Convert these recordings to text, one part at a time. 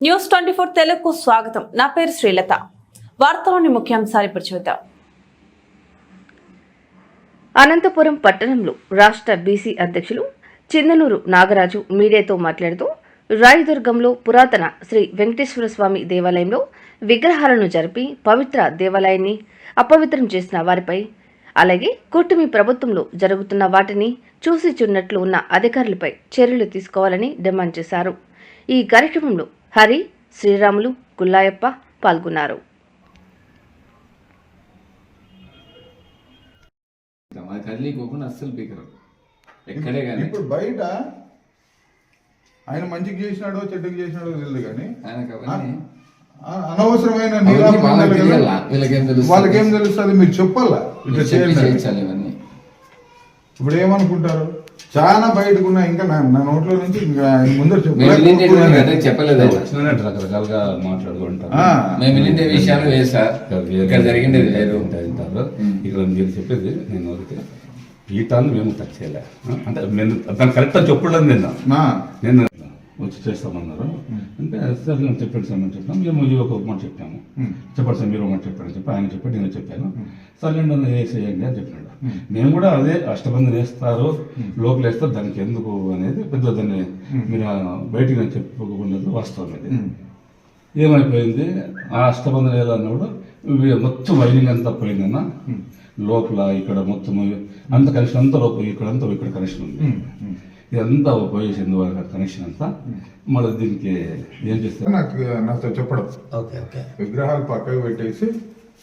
News twenty four తెలుగుకు స్వాగతం. నా పేరు శ్రీలత. వార్తలోని ముఖ్యాంశాలు ఇప్పుడు చూద్దాం. అనంతపురం పట్టణంలో రాష్ట్ర బీసీ అధ్యక్షులు చిన్ననూరు నాగరాజు మీడియాతో మాట్లాడుతూ రాయదుర్గంలో పురాతన శ్రీ వెంకటేశ్వర స్వామి దేవాలయంలో విగ్రహాలను జరిపి పవిత్ర దేవాలయాన్ని అపవిత్రం చేసిన వారిపై అలాగే కూటమి ప్రభుత్వంలో జరుగుతున్న వాటిని చూసి చున్నట్లు ఉన్న అధికారులపై చర్యలు తీసుకోవాలని డిమాండ్ చేశారు. ఈ కార్యక్రమంలో హరి శ్రీరాములు గుల్లాయప్ప పాల్గొన్నారు. అస్సలు ఎక్కడే కానీ. ఇప్పుడు బయట ఆయన మంచికి చేసినాడో చెడ్డకి చేసినాడో తెలియదు కానీ అనవసరమైన వాళ్ళకి తెలుస్తుంది? మీరు చెప్పాలా? ఇట్లా ఇప్పుడు ఏమనుకుంటారు? చాలా బయటకున్నా ఇంకా నా నోట్లో నుంచి ఇంకా ముందర చెప్పలేదు రకరకాలుగా మాట్లాడుకుంటారు ఆ. మేము వెళ్ళిండే విషయాలు వేరు సార్. ఇక్కడ జరిగిండేది ఇక్కడ మీరు చెప్పేది నేను ఒకటి ఈ తాను మేము టచ్ చేయలే? అంటే నేను దాన్ని కరెక్ట్ అని చెప్పడం నేను నా, నేను వచ్చి చేస్తామన్నారు. అంటే సరే నేను చెప్పండి సార్ మేము చెప్పాము మేము ఒక మాట చెప్పాము. చెప్పండి సార్ మీరు ఒక మాట చెప్పండి చెప్పి ఆయన చెప్పి నేను చెప్పాను. సరే నన్ను వేసేయండి అని చెప్పినాడు. నేను కూడా అదే అష్టబంధం వేస్తారు లోపల వేస్తారు దానికి ఎందుకు అనేది పెద్ద దాన్ని మీరు బయటికి నేను చెప్పుకోకుండా వాస్తవం ఇది. ఏమైపోయింది? ఆ అష్టబంధన ఏదో అన్నప్పుడు ఇవి మొత్తం వైరింగ్ అంతా పోయిందన్న. లోపల ఇక్కడ మొత్తం అంత కనెక్షన్ అంతా లోపల ఇక్కడ అంతా ఇక్కడ కనెక్షన్ ఉంది. ఇదంతా పోయేసింది వాళ్ళ కనెక్షన్ అంతా మళ్ళీ దీనికి ఏం చేస్తారు? నాకు నాతో చెప్పడం. Okay okay. విగ్రహాలు పక్కకు పెట్టేసి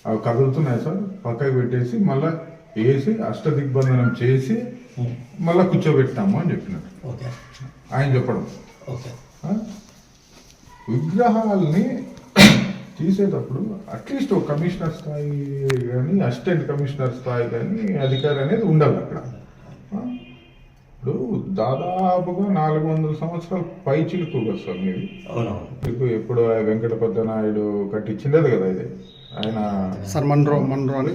అవి కదులుతున్నాయి సార్ పక్కకు పెట్టేసి మళ్ళా వేసి అష్టదిగ్బంధనం చేసి మళ్ళా కూర్చోబెట్టాము అని చెప్పినారు ఆయన చెప్పడం? విగ్రహాలని తీసేటప్పుడు అట్లీస్ట్ ఒక కమిషనర్ స్థాయి కానీ అసిస్టెంట్ కమిషనర్ స్థాయి కానీ అధికారి అనేది ఉండాలి అక్కడ? ఇప్పుడు దాదాపుగా నాలుగు వందల సంవత్సరాల పై చిలుకు కదా సార్ మీది ఎప్పుడు ఆ వెంకటపతి నాయుడు కట్టించిండేది కదా ఇది. ఆయన సార్ మన్రో మన్రో అని.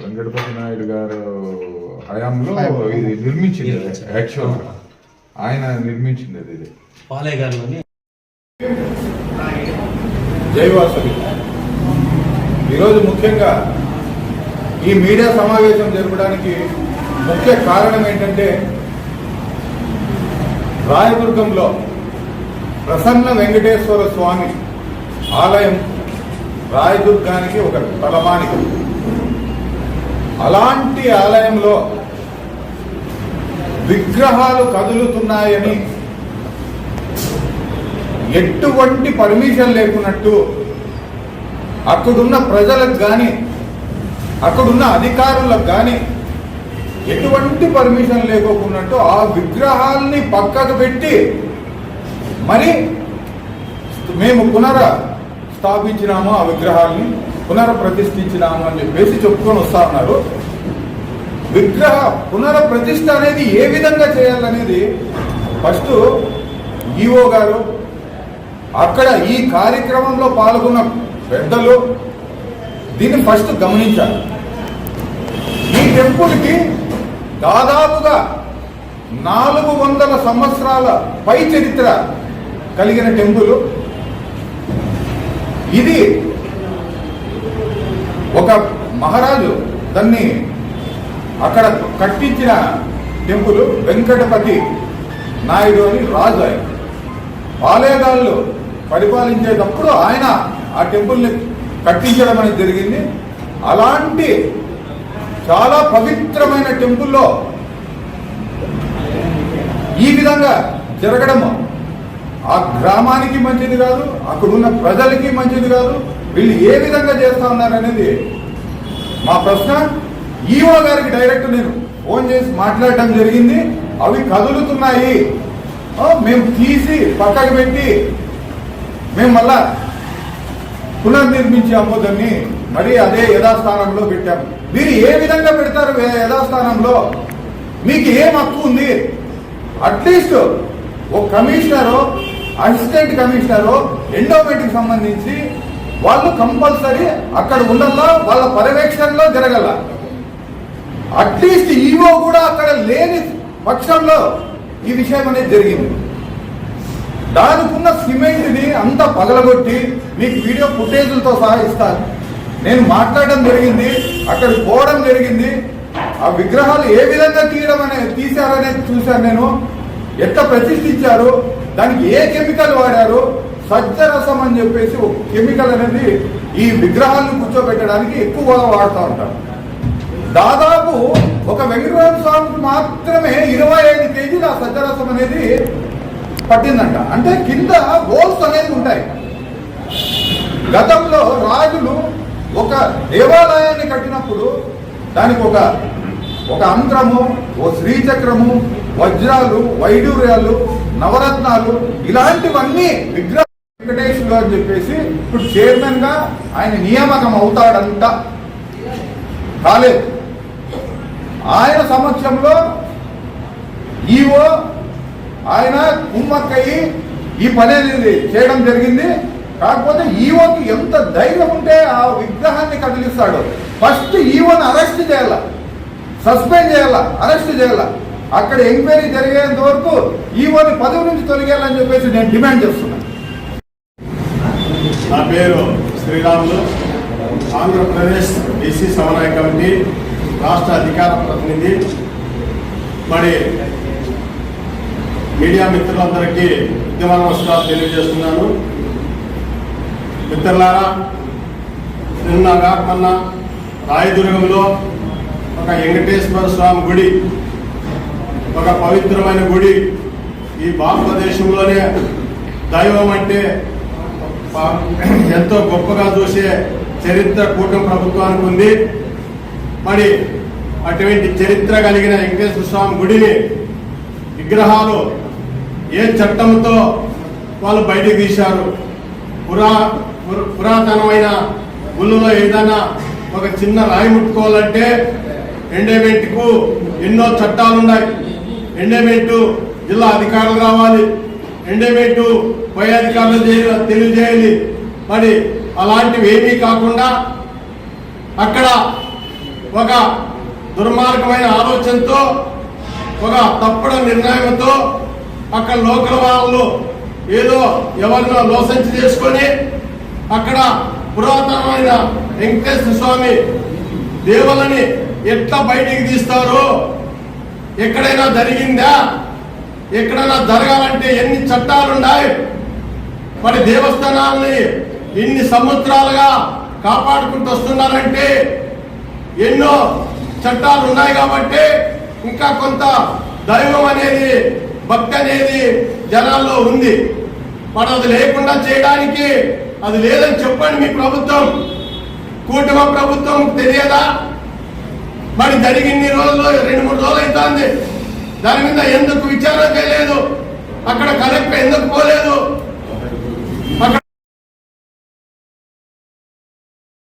వెంకటపతి నాయుడు గారు హయాంలో ఇది నిర్మించింది యాక్చువల్ ఆయన నిర్మించింది అది. ఇది పాలయ్య గారిలోని జైవాసవి ఈరోజు ముఖ్యంగా ఈ మీడియా సమావేశం జరపడానికి ముఖ్య కారణం ఏంటంటే రాయదుర్గంలో ప్రసన్న వెంకటేశ్వర స్వామి ఆలయం రాయదుర్గానికి ఒక తలమానిక. అలాంటి ఆలయంలో విగ్రహాలు కదులుతున్నాయని ఎటువంటి పర్మిషన్ లేకున్నట్టు అక్కడున్న ప్రజలకు కానీ అక్కడున్న అధికారులకు కానీ ఎటువంటి పర్మిషన్ లేకోకున్నట్టు ఆ విగ్రహాల్ని పక్కకు పెట్టి మరి మేము పునర స్థాపించినాము ఆ విగ్రహాన్ని పునఃప్రతిష్ఠించినాము అని చెప్పేసి చెప్పుకొని వస్తా ఉన్నారు. విగ్రహ పునఃప్రతిష్ఠ అనేది ఏ విధంగా చేయాలనేది ఫస్ట్ ఈఓ గారు అక్కడ ఈ కార్యక్రమంలో పాల్గొన్న పెద్దలు దీన్ని ఫస్ట్ గమనించాలి. ఈ టెంపుల్కి దాదాపుగా నాలుగు వందల సంవత్సరాల పై చరిత్ర కలిగిన టెంపుల్. ఇది ఒక మహారాజు దాన్ని అక్కడ కట్టించిన టెంపుల్ వెంకటపతి నాయుడు అని రాజు ఆయన. పాలేగాళ్ళు పరిపాలించేటప్పుడు ఆయన ఆ టెంపుల్ని కట్టించడం అనేది జరిగింది. అలాంటి చాలా పవిత్రమైన టెంపుల్లో ఈ విధంగా జరగడము ఆ గ్రామానికి మంచిది కాదు అక్కడున్న ప్రజలకి మంచిది కాదు వీళ్ళు ఏ విధంగా చేస్తా ఉన్నారనేది మా ప్రశ్న. ఈఓ గారికి డైరెక్ట్ నేను ఫోన్ చేసి మాట్లాడటం జరిగింది. అవి కదులుతున్నాయి. మేము తీసి పక్కకు పెట్టి మేము మళ్ళా పునర్నిర్మించి అమ్మోదాన్ని మరి అదే యథాస్థానంలో పెట్టాము. మీరు ఏ విధంగా పెడతారు యథాస్థానంలో? మీకు ఏం హక్కు ఉంది? అట్లీస్ట్ ఒక కమిషనరు అసిస్టెంట్ కమిషనరు ఎండోమెంట్కి సంబంధించి వాళ్ళు కంపల్సరీ అక్కడ ఉండల్లా వాళ్ళ పర్యవేక్షణలో జరగల. అట్లీస్ట్ ఈవో కూడా అక్కడ లేని పక్షంలో ఈ విషయం అనేది జరిగింది. దానికున్న సిమెంట్ని అంతా పగలగొట్టి మీకు వీడియో ఫుటేజ్లతో సహా ఇస్తాను. నేను మాట్లాడడం జరిగింది అక్కడ పోవడం జరిగింది. ఆ విగ్రహాలు ఏ విధంగా తీయడం అనేది తీశారనేది చూశాను నేను. ఎట్లా ప్రతిష్ఠించారు దానికి ఏ కెమికల్ వాడారు సజ్జరసం అని చెప్పేసి ఒక కెమికల్ అనేది ఈ విగ్రహాన్ని కూర్చోబెట్టడానికి ఎక్కువగా వాడుతూ ఉంటారు. దాదాపు ఒక వెంకటరామ స్వామికి మాత్రమే ఇరవై ఐదు కేజీల ఆ సజ్జరసం అనేది పట్టిందంట. అంటే కింద హోల్స్ అనేది ఉంటాయి. గతంలో రాజులు ఒక దేవాలయాన్ని కట్టినప్పుడు దానికి ఒక ఒక అంత్రము ఓ శ్రీచక్రము వజ్రాలు వైడూర్యాలు నవరత్నాలు ఇలాంటివన్నీ విగ్రహ వెంకటేశ్వరు అని చెప్పేసి ఇప్పుడు చైర్మన్గా ఆయన నియామకం అవుతాడంట. కాలేదు. ఆయన సమక్షంలో ఈవో ఆయన కుమ్మక్కయ్యి ఈ పని అనేది చేయడం జరిగింది. కాకపోతే ఈవోకి ఎంత ధైర్యం ఉంటే ఆ విగ్రహాన్ని కదిలిస్తాడు. ఫస్ట్ ఈవోని అరెస్ట్ చేయాల. సస్పెండ్ చేయాల. అరెస్ట్ చేయాల. అక్కడ ఎంక్వైరీ జరిగేంత వరకు ఈవోని పదవి నుంచి తొలగేయాలని చెప్పేసి నేను డిమాండ్ చేస్తున్నాను నా పేరు శ్రీరాములు. ఆంధ్రప్రదేశ్ బీసీ సమన్వయ కమిటీ రాష్ట్ర అధికార ప్రతినిధి. మరి మీడియా మిత్రులందరికీ ఉద్యమ నమస్కారం తెలియజేస్తున్నాను. మిత్రులారా నిన్న కాకమన్న రాయదుర్గంలో ఒక వెంకటేశ్వర స్వామి గుడి ఒక పవిత్రమైన గుడి ఈ భారతదేశంలోనే దైవం అంటే ఎంతో గొప్పగా చూసే చరిత్ర కూటమి ప్రభుత్వానికి ఉంది. మరి అటువంటి చరిత్ర కలిగిన వెంకటేశ్వర స్వామి గుడిని విగ్రహాలు ఏ చట్టంతో వాళ్ళు బయటకు తీశారు? పురా పురాతనమైన గుళ్ళలో ఏదైనా ఒక చిన్న రాయి ముట్టుకోవాలంటే ఎండేమెంట్కు ఎన్నో చట్టాలు ఉన్నాయి ఎండోమెంట్ జిల్లా అధికారులు రావాలి. ఎండోమెంట్ పై అధికారులు చేయాలి తెలియజేయాలి. మరి అలాంటివి ఏమీ కాకుండా అక్కడ ఒక దుర్మార్గమైన ఆలోచనతో ఒక తప్పుడు నిర్ణయంతో అక్కడ లోకల్ వాళ్ళు ఏదో ఎవరినో లోసంచి చేసుకొని అక్కడ పురాతనమైన వెంకటేశ్వర స్వామి దేవులని ఎట్లా బయటికి తీస్తారో ఎక్కడైనా జరిగిందా? ఎక్కడైనా జరగాలంటే ఎన్ని చట్టాలు ఉన్నాయి మరి దేవస్థానాల్ని ఇన్ని సంవత్సరాలుగా కాపాడుకుంటూ వస్తున్నారంటే ఎన్నో చట్టాలు ఉన్నాయి కాబట్టి ఇంకా కొంత దైవం అనేది భక్తి అనేది జనాల్లో ఉంది. మనం అది లేకుండా చేయడానికి అది లేదని చెప్పండి మీ ప్రభుత్వం. కూటమి ప్రభుత్వం తెలియదా? మరి జరిగిన్ని రోజుల్లో రెండు మూడు రోజులు అవుతుంది దాని మీద ఎందుకు విచారణ చేయలేదు? అక్కడ కలెక్టర్ ఎందుకు పోలేదు?